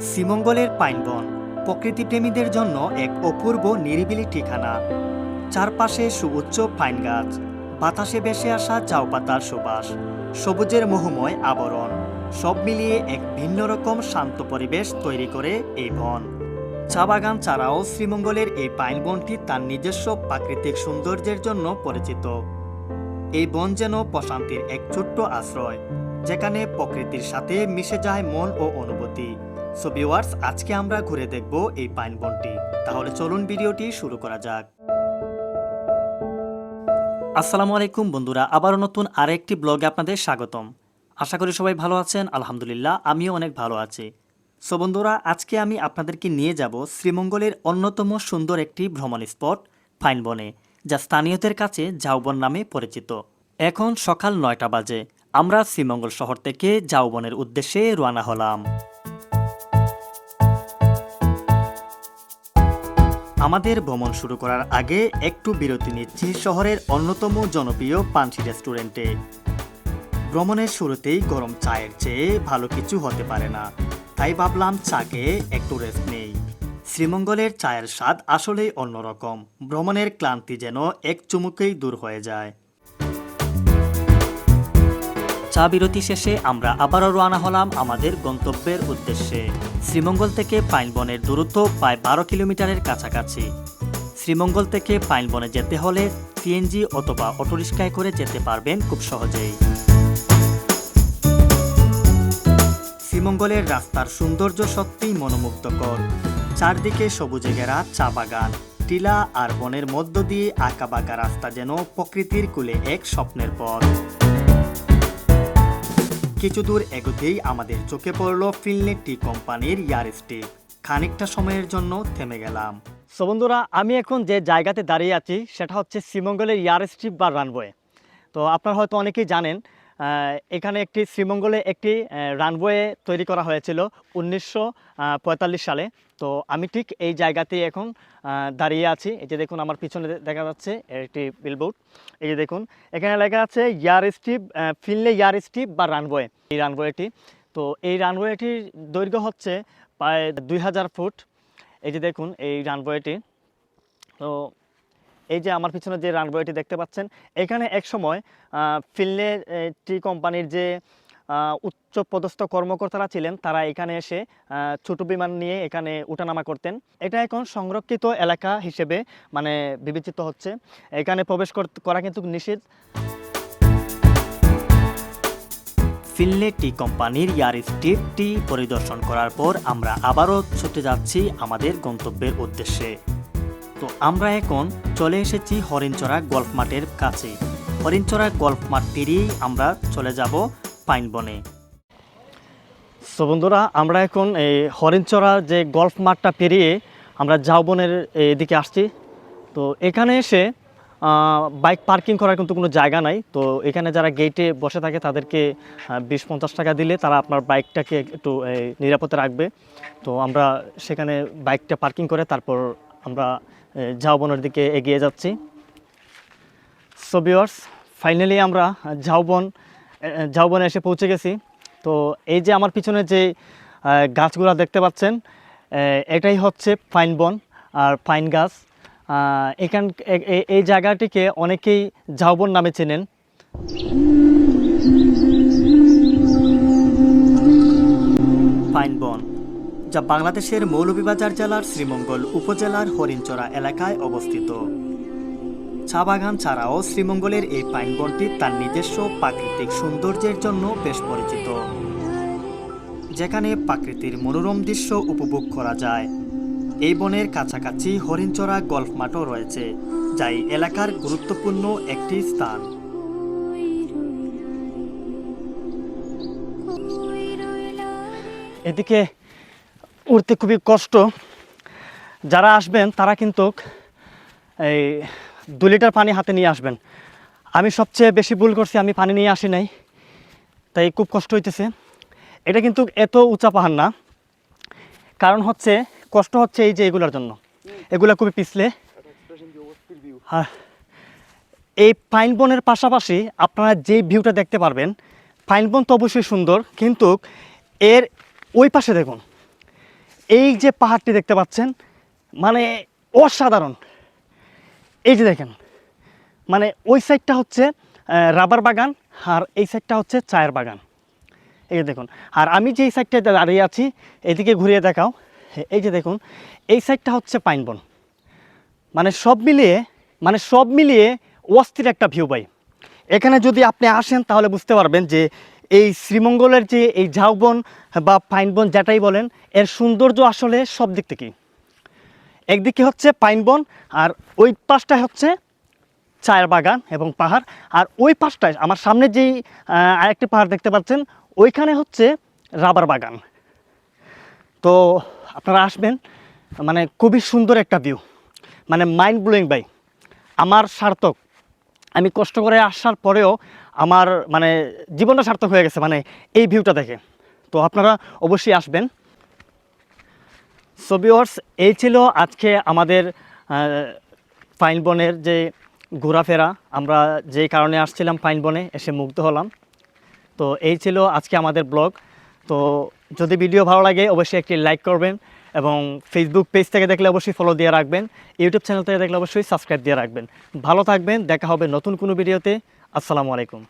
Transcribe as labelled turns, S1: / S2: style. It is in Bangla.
S1: শ্রীমঙ্গলের পাইনবন, প্রকৃতিপ্রেমীদের জন্য এক অপূর্ব নিরিবিলি ঠিকানা। চারপাশে সুউচ্চ পাইন গাছ, বাতাসে ভেসে আসা ঝাউ পাতার সুবাস, সবুজের মোহময় আবরণ, সব মিলিয়ে এক ভিন্ন রকম শান্ত পরিবেশ তৈরি করে এই বন। চা বাগান ছাড়াও শ্রীমঙ্গলের এই পাইন বনটি তার নিজস্ব প্রাকৃতিক সৌন্দর্যের জন্য পরিচিত। এই বন যেন প্রশান্তির এক ছোট্ট আশ্রয়, যেখানে প্রকৃতির সাথে মিশে যায় মন ও অনুভূতি। সো ভিউয়ার্স আজকে আমরা ঘুরে দেখব এই পাইন বনটি। তাহলে চলুন ভিডিওটি শুরু করা যাক। আসসালামু আলাইকুম বন্ধুরা, আবারও নতুন আরেকটি ব্লগে আপনাদের স্বাগতম। আশা করি সবাই ভালো আছেন, আলহামদুলিল্লাহ, আমিও অনেক ভালো আছি। সো বন্ধুরা, আজকে আমি আপনাদেরকে নিয়ে যাব শ্রীমঙ্গলের অন্যতম সুন্দর একটি ভ্রমণ স্পট ফাইনবনে যা স্থানীয়দের কাছে জাউবন নামে পরিচিত। এখন সকাল নয়টা বাজে, আমরা শ্রীমঙ্গল শহর থেকে জাউবনের উদ্দেশ্যে রওনা হলাম। আমাদের ভ্রমণ শুরু করার আগে একটু বিরতি নিচ্ছি শহরের অন্যতম জনপ্রিয় পানসি রেস্টুরেন্টে। ভ্রমণের শুরুতেই গরম চায়ের চেয়ে ভালো কিছু হতে পারে না, তাই ভাবলাম চাকে একটু রেস্ট নেই। শ্রীমঙ্গলের চায়ের স্বাদ আসলেই অন্যরকম, ভ্রমণের ক্লান্তি যেন এক চুমুকেই দূর হয়ে যায়। চা বিরতি শেষে আমরা আবারও রওনা হলাম আমাদের গন্তব্যের উদ্দেশ্যে। শ্রীমঙ্গল থেকে পাইনবনের দূরত্ব প্রায় বারো কিলোমিটারের কাছাকাছি। শ্রীমঙ্গল থেকে পাইনবনে যেতে হলে টিএনজি অথবা অটোরিক্সায় করে যেতে পারবেন খুব সহজেই। শ্রীমঙ্গলের রাস্তার সৌন্দর্য সত্যিই মনোমুগ্ধকর। চারদিকে সবুজে ঘেরা চা বাগান, টিলা আর বনের মধ্য দিয়ে আঁকাবাঁকা রাস্তা যেন প্রকৃতির কুলে এক স্বপ্নের পথ। কিছু দূর এগোতেই আমাদের চোখে পড়ল ফিনলে টি কোম্পানির ইয়ার স্টিক খানিকটা সময়ের জন্য থেমে গেলাম। সো বন্ধুরা, আমি এখন যে জায়গাতে দাঁড়িয়ে আছি, সেটা হচ্ছে শ্রীমঙ্গলের ইয়ার স্ট্রিপ বা রানওয়ে। তো আপনারা হয়তো অনেকেই জানেন এখানে একটি শ্রীমঙ্গলে একটি রানওয়ে তৈরি করা হয়েছিল উনিশশো পঁয়তাল্লিশ সালে। তো আমি ঠিক এই জায়গাতেই এখন দাঁড়িয়ে আছি। এই যে দেখুন আমার পিছনে দেখা যাচ্ছে একটি বিলবোর্ড এই যে দেখুন, এখানে লেখা আছে ইয়ার স্ট্রিপ ফিনলে ইয়ার স্ট্রিপ বা রানওয়ে। এই রানওয়েটি। তো এই রানওয়েটির দৈর্ঘ্য হচ্ছে প্রায় দুই হাজার ফুট। এই যে দেখুন, এই রানওয়েটি। তো এই যে আমার পিছনে যে রানওয়েটি দেখতে পাচ্ছেন, এখানে এক সময় ফিনলে টি কোম্পানির যে উচ্চ পদস্থ কর্মকর্তারা ছিলেন, তারা এখানে এসে ছোট বিমান নিয়ে এখানে উঠানামা করতেন। এটা এখন সংরক্ষিত এলাকা হিসেবে মানে বিবেচিত হচ্ছে। এখানে প্রবেশ কর- কিন্তু নিষেধ। ফিনলে টি কোম্পানির ইয়ার স্ট্রিপটি পরিদর্শন করার পর আমরা আবারও ছুটে যাচ্ছি আমাদের গন্তব্যের উদ্দেশ্যে। তো আমরা এখন চলে এসেছি হরিণচড়া গল্ফ মাঠের কাছে। হরিণচড়া গল্ফ মাঠ পেরিয়েই আমরা চলে যাব পাইনবনে। সো বন্ধুরা, আমরা এখন এই হরিণচড়া যে গল্ফ মাঠটা পেরিয়ে আমরা ঝাউবনের এদিকে আসছি। তো এখানে এসে বাইক পার্কিং করার কিন্তু কোনো জায়গা নাই। তো এখানে যারা গেটে বসে থাকে তাদেরকে বিশ পঞ্চাশ টাকা দিলে তারা আপনার বাইকটাকে একটু নিরাপদে রাখবে। তো আমরা সেখানে বাইকটা পার্কিং করে তারপর আমরা ঝাউবনের দিকে এগিয়ে যাচ্ছি। সো ভিউয়ার্স ফাইনালি আমরা ঝাউবন ঝাউবনে এসে পৌঁছে গেছি। তো এই যে আমার পিছনে যে গাছগুলা দেখতে পাচ্ছেন এটাই হচ্ছে ফাইন বন আর ফাইন গাছ। এখান এই জায়গাটিকে অনেকেই ঝাউবন নামে চেনেন। ফাইন বন। যা বাংলাদেশের মৌলভীবাজার জেলার শ্রীমঙ্গল উপজেলার হরিণচড়া এলাকায় অবস্থিত। চা বাগান ছাড়াও শ্রীমঙ্গলের এই পাইন বনটি তার নিজস্ব প্রাকৃতিক সৌন্দর্যের জন্য বেশ পরিচিত। যেখানে প্রাকৃতির মনোরম দৃশ্য উপভোগ করা যায়। এই বনের কাছাকাছি হরিণচড়া গল্ফ মাঠও রয়েছে যা এই এলাকার গুরুত্বপূর্ণ একটি স্থান। এদিকে উঠতে খুবই কষ্ট। যারা আসবেন, তারা কিন্তু এই দু লিটার পানি হাতে নিয়ে আসবেন। আমি সবচেয়ে বেশি ভুল করছি, আমি পানি নিয়ে আসি নাই, তাই খুব কষ্ট হইতেছে। এটা কিন্তু এত উঁচা পাহাড় না। কারণ হচ্ছে, কষ্ট হচ্ছে এই যে এগুলোর জন্য। এগুলা খুবই পিছলে। হ্যাঁ এই পাইন বনের পাশাপাশি আপনারা যে ভিউটা দেখতে পারবেন, পাইন বন তো অবশ্যই সুন্দর, কিন্তু এর ওই পাশে দেখুন।
S2: এই যে পাহাড়টি দেখতে পাচ্ছেন মানে অসাধারণ। এই যে দেখেন মানে ওই সাইডটা হচ্ছে রাবার বাগান আর এই সাইডটা হচ্ছে চায়ের বাগান। এই যে দেখুন, আর আমি যেই সাইডটাতে দাঁড়িয়ে আছি, এদিকে ঘুরিয়ে দেখাও। এই যে দেখুন, এই সাইডটা হচ্ছে পাইনবন মানে সব মিলিয়ে মানে সব মিলিয়ে অস্থির একটা ভিউ পাই এখানে যদি আপনি আসেন, তাহলে বুঝতে পারবেন যে এই শ্রীমঙ্গলের যে এই ঝাউবন বা পাইনবন যেটাই বলেন, এর সৌন্দর্য আসলে সব দিক থেকেই। একদিকে হচ্ছে পাইনবন আর ওই পাশটায় হচ্ছে চায়ের বাগান এবং পাহাড়। আর ওই পাশটায় আমার সামনে যেই আরেকটি পাহাড় দেখতে পাচ্ছেন, ওইখানে হচ্ছে রাবার বাগান। তো আপনারা আসবেন মানে খুবই সুন্দর একটা ভিউ মানে মাইন্ড ব্লোয়িং বাই আমার সার্থক। আমি কষ্ট করে আসার পরেও আমার মানে জীবনটা সার্থক হয়ে গেছে মানে এই ভিউটা দেখে। তো আপনারা অবশ্যই আসবেন। সোবিওর্স এই ছিল আজকে আমাদের ফাইন বনের যে ঘোরাফেরা। আমরা যে কারণে আসছিলাম ফাইন বনে, এসে মুগ্ধ হলাম। তো এই ছিল আজকে আমাদের ব্লগ। তো যদি ভিডিও ভালো লাগে, অবশ্যই একটি লাইক করবেন এবং ফেসবুক পেজ থেকে দেখলে অবশ্যই ফলো দিয়ে রাখবেন। ইউটিউব চ্যানেল থেকে দেখলে অবশ্যই সাবস্ক্রাইব দিয়ে রাখবেন। ভালো থাকবেন, দেখা হবে নতুন কোনো ভিডিওতে আসসালামু আলাইকুম।